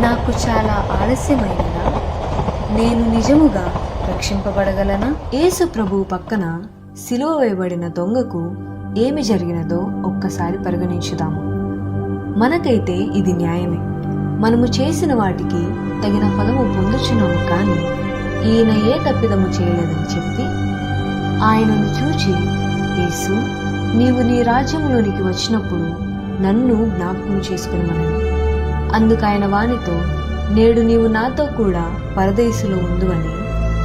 నాకు చాలా ఆలస్యమైనదా? నేను నిజముగా రక్షింపబడగలనా? యేసు ప్రభువు పక్కన సిలువ వేయబడిన దొంగకు ఏమి జరిగినదో ఒక్కసారి పరిగణించుదాము. మనకైతే ఇది న్యాయమే. మనము చేసిన వాటికి తగిన ఫలము పొందుచున్నాము కానీ ఈయన ఏ తప్పిదము చేయలేదని చెప్పి ఆయనను చూచి యేసు నీవు నీ రాజ్యంలోనికి వచ్చినప్పుడు నన్ను జ్ఞాపకం చేసుకుని అందుకైన వానితో నేడు నీవు నాతో కూడా పరదేశులో ఉందువని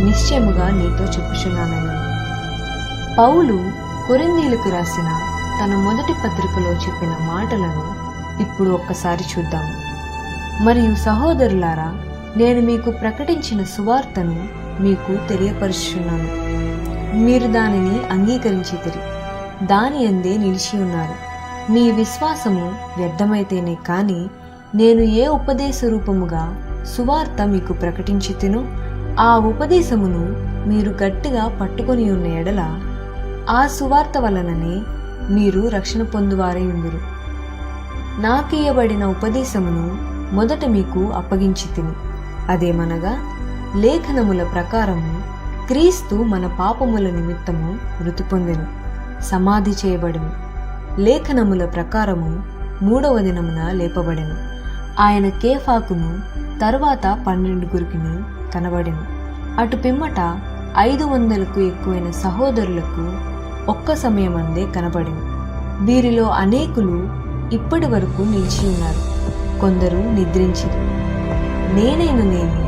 నిశ్చయముగా నీతో చెప్పుచున్నానని. పౌలు కొరిందీలకు రాసిన తన మొదటి పత్రికలో చెప్పిన మాటలను ఇప్పుడు ఒక్కసారి చూద్దాం. మరియు సహోదరులారా నేను మీకు ప్రకటించిన సువార్తను మీకు తెలియపరుచున్నాను మీరు దానిని అంగీకరించితిరి. దాని అందే నిలిచి ఉన్నారు. మీ విశ్వాసము వ్యర్థమైతేనే కానీ నేను ఏ ఉపదేశ రూపముగా సువార్త మీకు ప్రకటించితినో ఆ ఉపదేశమును మీరు గట్టిగా పట్టుకొని ఉన్న ఎడల ఆ సువార్త వలననే మీరు రక్షణ పొందువారై ఉందురు. నాకియబడిన ఉపదేశమును మొదట మీకు అప్పగించి తిని అదేమనగా లేఖనముల ప్రకారము క్రీస్తు మన పాపముల నిమిత్తము మృతి పొందెను సమాధి చేయబడెను. లేఖనముల ప్రకారము మూడవ దినమున లేపబడెను. ఆయన కేఫాకును తరువాత పన్నెండుగురికిని కనబడెను. అటు పిమ్మట ఐదు వందలకు ఎక్కువైన సహోదరులకు ఒక్క సమయమందే కనబడెను. వీరిలో అనేకులు ఇప్పటి వరకు నిలిచి ఉన్నారు. కొందరు నిద్రించిరు. నేనైననేమి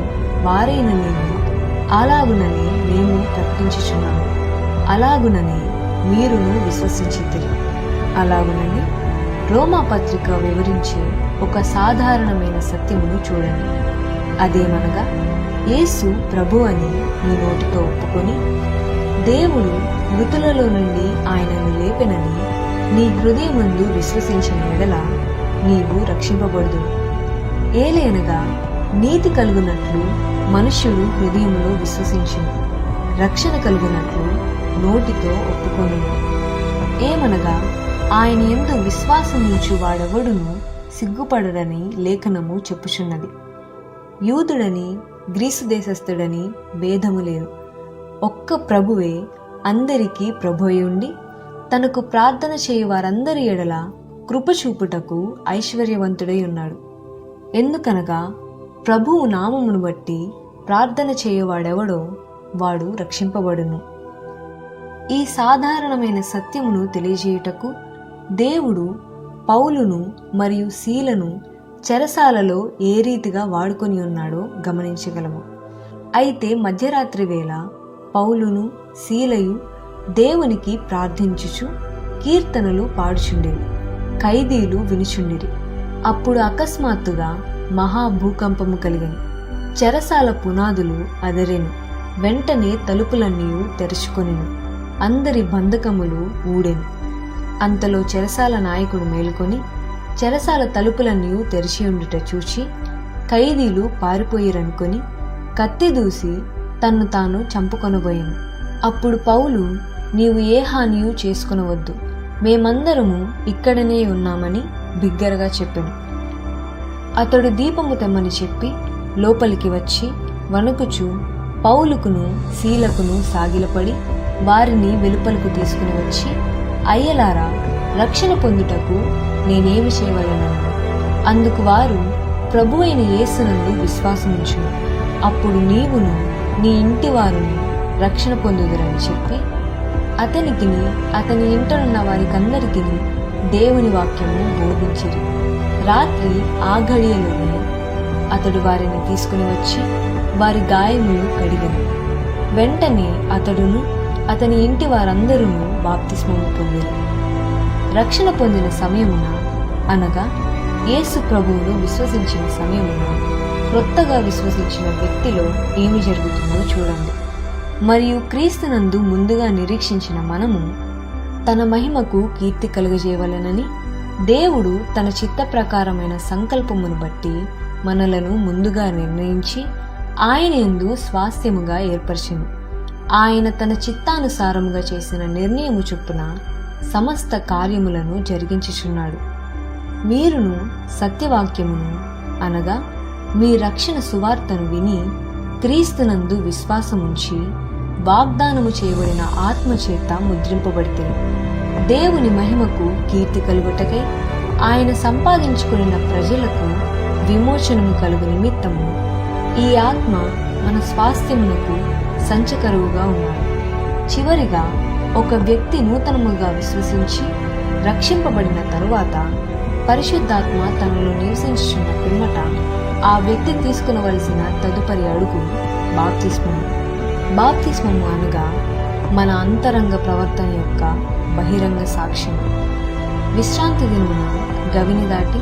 వారైననేమి అలాగునని మేము ప్రకటించుచున్నాము. అలాగునని మీరును విశ్వసించితిరి. అలాగునని రోమా పత్రిక వివరించే ఒక సాధారణమైన సత్యమును చూడండి. అదేమనగా యేసు ప్రభు అని నీ నోటితో ఒప్పుకొని దేవుడు మృతులలో నుండి ఆయనను లేపెనని నీ హృదయమందు విశ్వసించిన ఎడల నీవు రక్షింపబడదు ఏలేనగా నీతి కలుగునట్లు మనుష్యుడు హృదయంలో విశ్వసించును. రక్షణ కలుగునట్లు నోటితో ఒప్పుకొను ఏమనగా ఆయన ఎందు విశ్వాసం నుంచి వాడెవడును సిగ్గుపడడని లేఖనము చెప్పుచున్నది. యూదుడని గ్రీసు దేశస్థుడని భేదము లేదు. ఒక్క ప్రభువే అందరికీ ప్రభు ఉండి తనకు ప్రార్థన చేయు వారందరి ఎడల కృప చూపుటకు ఐశ్వర్యవంతుడై ఉన్నాడు. ఎందుకనగా ప్రభువు నామమును బట్టి ప్రార్థన చేయువాడెవడో వాడు రక్షింపబడును. ఈ సాధారణమైన సత్యమును తెలియజేయుటకు దేవుడు పౌలును మరియు శీలను చెరసాలలో ఏ రీతిగా వాడుకొని ఉన్నాడో గమనించగలము. అయితే మధ్యరాత్రి వేళ పౌలును శీలయు దేవునికి ప్రార్థించుచు కీర్తనలు పాడుచుండేవి ఖైదీలు వినుచుండిరి. అప్పుడు అకస్మాత్తుగా మహాభూకంపము కలిగింది చెరసాల పునాదులు అదరెను. వెంటనే తలుపులన్నీ తెరుచుకొనిను. అందరి బంధకములు ఊడెను. అంతలో చెరసాల నాయకుడు మేలుకొని చెరసాల తలుపులన్నీ తెరిచి ఉండుట చూచి ఖైదీలు పారిపోయిరనుకొని కత్తి దూసి తన్ను తాను చంపుకొనబోయాను అప్పుడు పౌలు నీవు ఏ హానియు చేసుకొనవద్దు. మేమందరము ఇక్కడనే ఉన్నామని బిగ్గరగా చెప్పాను. అతడు దీపము తెమ్మని చెప్పి లోపలికి వచ్చి వణుకుచు పౌలుకును శీలకును సాగిలపడి వారిని వెలుపలకు తీసుకుని వచ్చి అయ్యలారా రక్షణ పొందుటకు నేనేమి చేయవలను? అందుకు వారు ప్రభు అయిన యేసునందు విశ్వాసముంచు అప్పుడు నీవును నీ ఇంటి వారిని రక్షణ పొందుదురని చెప్పి అతనికిని అతని ఇంటనున్న వారికందరికీ దేవుని వాక్యము బోధించిరి. రాత్రి ఆ ఘడియలోనే అతడు వారిని తీసుకుని వచ్చి వారి గాయములు కడిగను. వెంటనే అతడును అతని ఇంటి వారందరూ బాప్తిస్మము పొందిరి. రక్షణ పొందిన సమయమున అనగా యేసు ప్రభువును విశ్వసించిన సమయమున క్రొత్తగా విశ్వసించిన వ్యక్తిలో ఏమి జరుగుతుందో చూడండి. మరియు క్రీస్తునందు ముందుగా నిరీక్షించిన మనము తన మహిమకు కీర్తి కలుగజేయవలనని దేవుడు తన చిత్త ప్రకారమైన సంకల్పమును బట్టి మనలను ముందుగా నిర్ణయించి ఆయన ఎందు స్వాస్థ్యముగా ఏర్పరిచింది ఆయన తన చిత్తానుసారముగా చేసిన నిర్ణయము చొప్పున సమస్త కార్యములను జరిగించుచున్నాడు. మీరును సత్యవాక్యమును అనగా మీ రక్షణ సువార్తను విని క్రీస్తునందు విశ్వాసముంచి వాగ్దానము చేయబడిన ఆత్మ చేత ముద్రింపబడితే దేవుని మహిమకు కీర్తి కలుగుటకై ఆయన సంపాదించుకున్న ప్రజలకు విమోచనము కలుగు నిమిత్తము ఈ ఆత్మ మన స్వాస్థ్యమునకు సంచకరువుగా ఉన్నాడు. చివరిగా ఒక వ్యక్తి నూతనముగా విశ్వసించి రక్షింపబడిన తరువాత పరిశుద్ధాత్మ తనలో నివసించున్న పిమ్మట ఆ వ్యక్తి తీసుకునవలసిన తదుపరి అడుగు బాప్తిస్మము. బాప్తిస్మము అనగా మన అంతరంగ ప్రవర్తన యొక్క బహిరంగ సాక్ష్యం విశ్రాంతి దినమున గవిని దాటి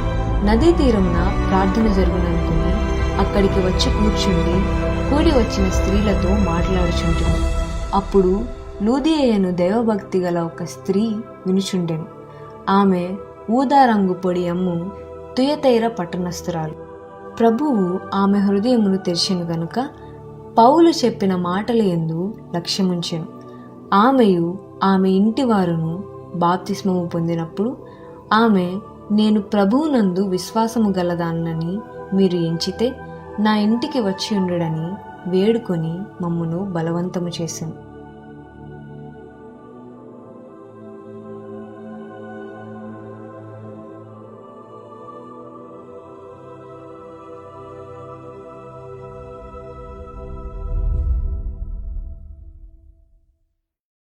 నదీ తీరమున ప్రార్థన జరుగుననుకుని అక్కడికి వచ్చి కూర్చుండి కూడి వచ్చిన స్త్రీలతో మాట్లాడుచుంటుంది అప్పుడు లూదియను దైవభక్తి గల ఒక స్త్రీ వినుచుండెను. ఆమె ఊదారంగు పొడి అమ్ము తుయతైర పట్టణస్థురాలు. ప్రభువు ఆమె హృదయమును తెరిచెను గనుక పౌలు చెప్పిన మాటల ఎందు లక్ష్యముంచెను. ఆమెయు ఆమె ఇంటి వారును బాప్తిస్మము పొందినప్పుడు ఆమె నేను ప్రభువునందు విశ్వాసము గలదాన్నని మీరు ఎంచితే నా ఇంటికి వచ్చి ఉండుడని వేడుకొని మమ్మను బలవంతము చేశాను